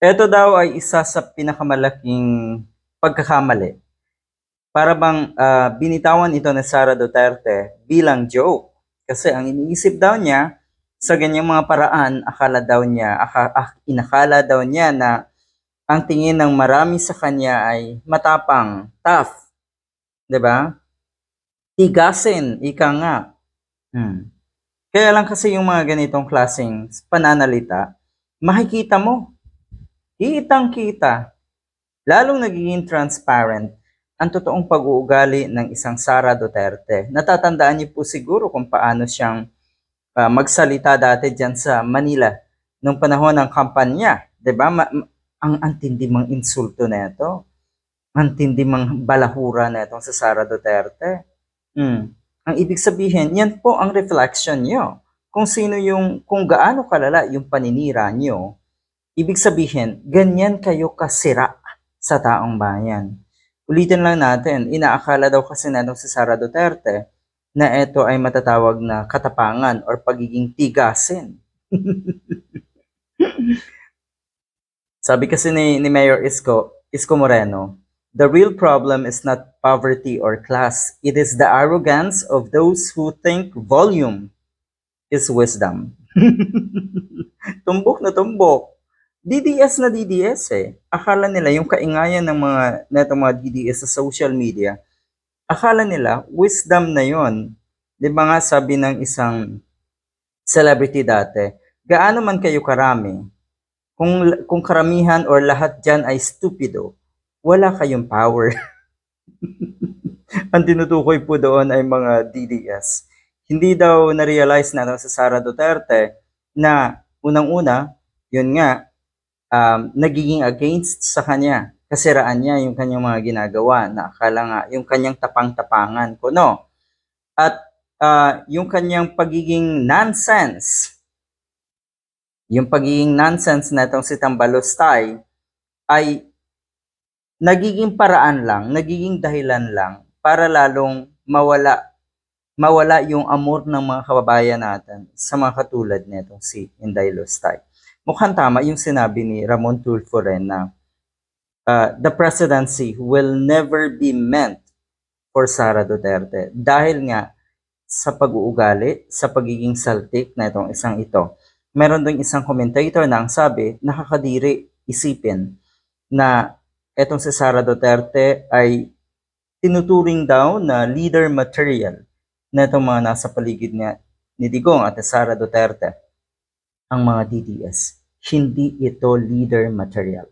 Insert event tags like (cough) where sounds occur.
Ito daw ay isa sa pinakamalaking pagkakamali. Para bang ah, binitawan ito ni Sara Duterte bilang joke. Kasi ang iniisip daw niya, sa ganyang mga paraan, akala daw niya, aka, ah, inakala daw niya na ang tingin ng marami sa kanya ay matapang, tough. ba? Tigasin, ika nga. Hmm. Kaya lang kasi yung mga ganitong klaseng pananalita, makikita mo, kitang-kita, lalong nagiging transparent ang totoong pag-uugali ng isang Sara Duterte. Natatandaan niyo po siguro kung paano siyang ah, magsalita dati dyan sa Manila nung panahon ng kampanya. 'Di ba? Ma- ang antindi mang insulto na ito. Antindi mang balahura na itong sa Sara Duterte. Hmm. Ang ibig sabihin, yan po ang reflection nyo. Kung sino yung, kung gaano kalala yung paninira nyo, ibig sabihin, ganyan kayo kasira sa taong bayan. Ulitin lang natin, inaakala daw kasi na si Sara Duterte na ito ay matatawag na katapangan or pagiging tigasin. (laughs) Sabi kasi ni, ni Mayor Isko, Isko Moreno, the real problem is not poverty or class. It is the arrogance of those who think volume is wisdom. (laughs) tumbok na tumbok. DDS na DDS eh. Akala nila yung kaingayan ng mga netong mga DDS sa social media, akala nila wisdom na yon. 'Di ba nga sabi ng isang celebrity dati, gaano man kayo karami, kung kung karamihan or lahat diyan ay stupido, wala kayong power. (laughs) Ang tinutukoy po doon ay mga DDS. Hindi daw na-realize na sa Sara Duterte na unang-una, yun nga, um, nagiging against sa kanya. Kasiraan niya yung kanyang mga ginagawa na akala nga yung kanyang tapang-tapangan ko, no? At ah, yung kanyang pagiging nonsense, yung pagiging nonsense na itong si Tambalostay ay nagiging paraan lang, nagiging dahilan lang para lalong mawala mawala yung amor ng mga kababayan natin sa mga katulad nito si Inday Lostay. Mukhang tama yung sinabi ni Ramon Tulfo rin na uh, the presidency will never be meant for Sara Duterte dahil nga sa pag-uugali, sa pagiging saltik na itong isang ito. Meron ding isang commentator na ang sabi, nakakadiri isipin na etong si Sara Duterte ay tinuturing daw na leader material na itong mga nasa paligid niya ni Digong at Sara Duterte, ang mga DDS. Hindi ito leader material.